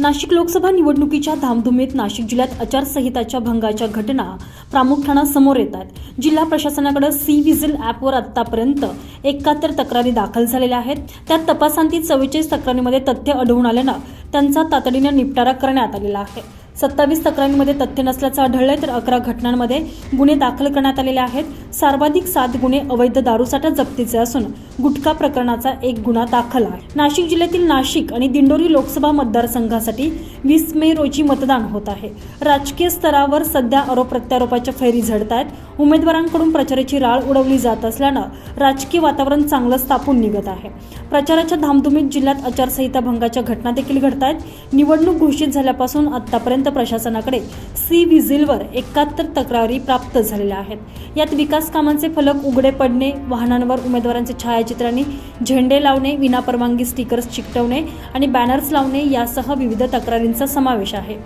नाशिक लोकसभा निवडणुकीच्या धामधुमीत नाशिक जिल्ह्यात आचारसंहिताच्या भंगाच्या घटना प्रामुख्यानं समोर येतात जिल्हा प्रशासनाकडे सी विजिल ॲपवर आत्तापर्यंत एकाहत्तर तक्रारी दाखल झालेल्या आहेत. त्यात तपासांती चव्वेचाळीस तक्रारीमध्ये तथ्य आढळून आल्यानं त्यांचा तातडीनं निपटारा करण्यात आलेला आहे. सत्तावीस तक्रारींमध्ये तथ्य नसल्याचं आढळलंय तर अकरा घटनांमध्ये गुन्हे दाखल करण्यात आलेले आहेत. सर्वाधिक सात गुन्हे अवैध दारूसाठा जप्तीचे असून गुटखा प्रकरणाचा एक गुन्हा दाखल आहे. नाशिक जिल्ह्यातील नाशिक आणि दिंडोरी लोकसभा मतदारसंघासाठी वीस मे रोजी मतदान होत आहे. राजकीय स्तरावर सध्या आरोप प्रत्यारोपाच्या फैरी झडत आहेत उमेदवारांकडून प्रचाराची राळ उडवली जात असल्यानं राजकीय वातावरण चांगलंच तापून निघत आहे. प्रचाराच्या धामधुमीत जिल्ह्यात आचारसंहिता भंगाच्या घटना देखील घडत आहेत निवडणूक घोषित झाल्यापासून आतापर्यंत प्रशासनाकडे सी विजिलवर एकाहत्तर तक्रारी प्राप्त झालेल्या आहेत. यात विकास कामांचे फलक उघडे पडणे वाहनांवर उमेदवारांचे छायाचित्रांनी झेंडे लावणे विनापरवानगी स्टिकर्स चिकटवणे आणि बॅनर्स लावणे यासह विविध तक्रारींचा समावेश आहे.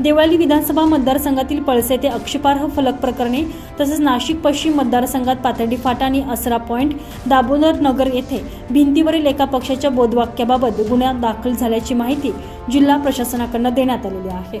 देवळाली विधानसभा मतदारसंघातील पळसे ते अक्षिपार्ह फलक प्रकरणी तसेच नाशिक पश्चिम मतदारसंघात पाथर्डी फाटा आणि असरा पॉईंट दाभोदर नगर येथे भिंतीवरील एका पक्षाच्या बोधवाक्याबाबत गुन्हा दाखल झाल्याची माहिती जिल्हा प्रशासनाकडून देण्यात आलेली आहे.